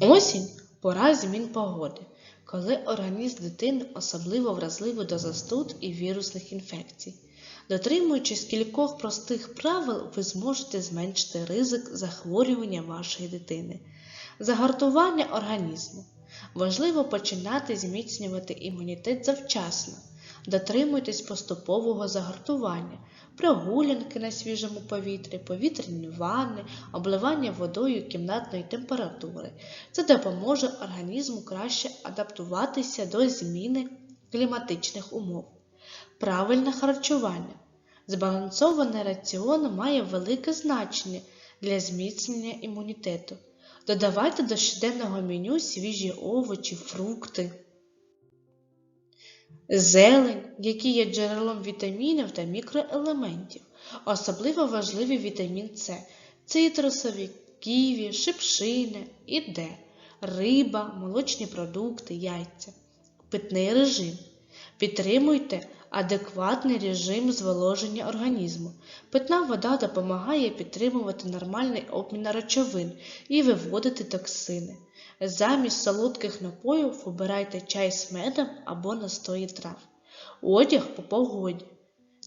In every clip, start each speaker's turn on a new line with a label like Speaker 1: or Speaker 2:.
Speaker 1: Осінь пора змін погоди, коли організм дитини особливо вразливий до застуд і вірусних інфекцій. Дотримуючись кількох простих правил, ви зможете зменшити ризик захворювання вашої дитини. Загартування організму. Важливо починати зміцнювати імунітет завчасно. Дотримуйтесь поступового загартування, прогулянки на свіжому повітрі, повітряні ванни, обливання водою кімнатної температури. Це допоможе організму краще адаптуватися до зміни кліматичних умов. Правильне харчування. Збалансований раціон має велике значення для зміцнення імунітету. Додавайте до щоденного меню свіжі овочі, фрукти, зелень, які є джерелом вітамінів та мікроелементів. Особливо важливий вітамін С, цитрусові, ківі, шипшини і Д, риба, молочні продукти, яйця. Питний режим. Підтримуйте адекватний режим зволоження організму. Питна вода допомагає підтримувати нормальний обмін речовин і виводити токсини. Замість солодких напоїв обирайте чай з медом або настої трав. Одяг по погоді.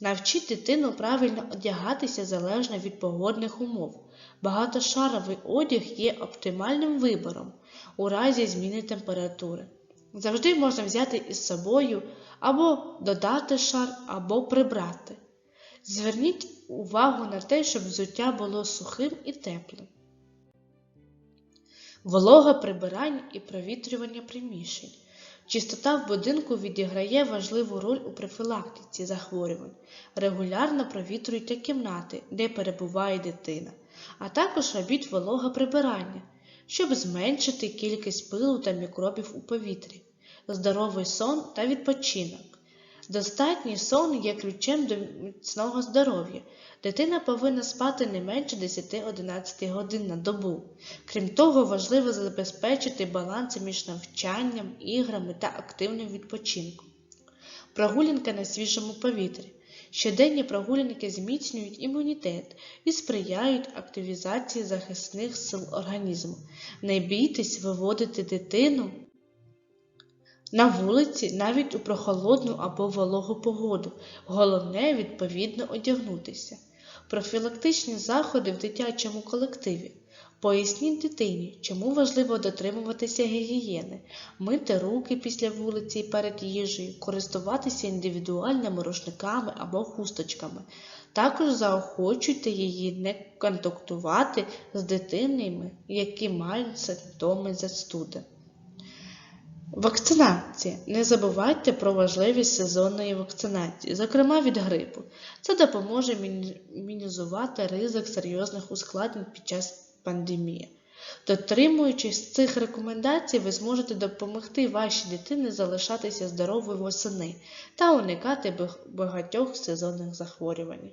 Speaker 1: Навчіть дитину правильно одягатися залежно від погодних умов. Багатошаровий одяг є оптимальним вибором у разі зміни температури. Завжди можна взяти із собою або додати шар, або прибрати. Зверніть увагу на те, щоб взуття було сухим і теплим. Волога прибирання і провітрювання приміщень. Чистота в будинку відіграє важливу роль у профілактиці захворювань. Регулярно провітрюйте кімнати, де перебуває дитина, а також робіть волога прибирання, щоб зменшити кількість пилу та мікробів у повітрі, здоровий сон та відпочинок. Достатній сон є ключем до міцного здоров'я. Дитина повинна спати не менше 10-11 годин на добу. Крім того, важливо забезпечити баланс між навчанням, іграми та активним відпочинком. Прогулянка на свіжому повітрі. Щоденні прогулянки зміцнюють імунітет і сприяють активізації захисних сил організму. Не бійтесь виводити дитину на вулиці навіть у прохолодну або вологу погоду. Головне відповідно одягнутися. Профілактичні заходи в дитячому колективі. Поясніть дитині, чому важливо дотримуватися гігієни, мити руки після вулиці і перед їжею, користуватися індивідуальними рушниками або хусточками. Також заохочуйте її не контактувати з дитинами, які мають симптоми застуди. Вакцинація. Не забувайте про важливість сезонної вакцинації, зокрема від грипу. Це допоможе міні- мінімізувати ризик серйозних ускладнень під час пандемії. Дотримуючись цих рекомендацій, ви зможете допомогти вашій дитині залишатися здоровою восени та уникати багатьох сезонних захворювань.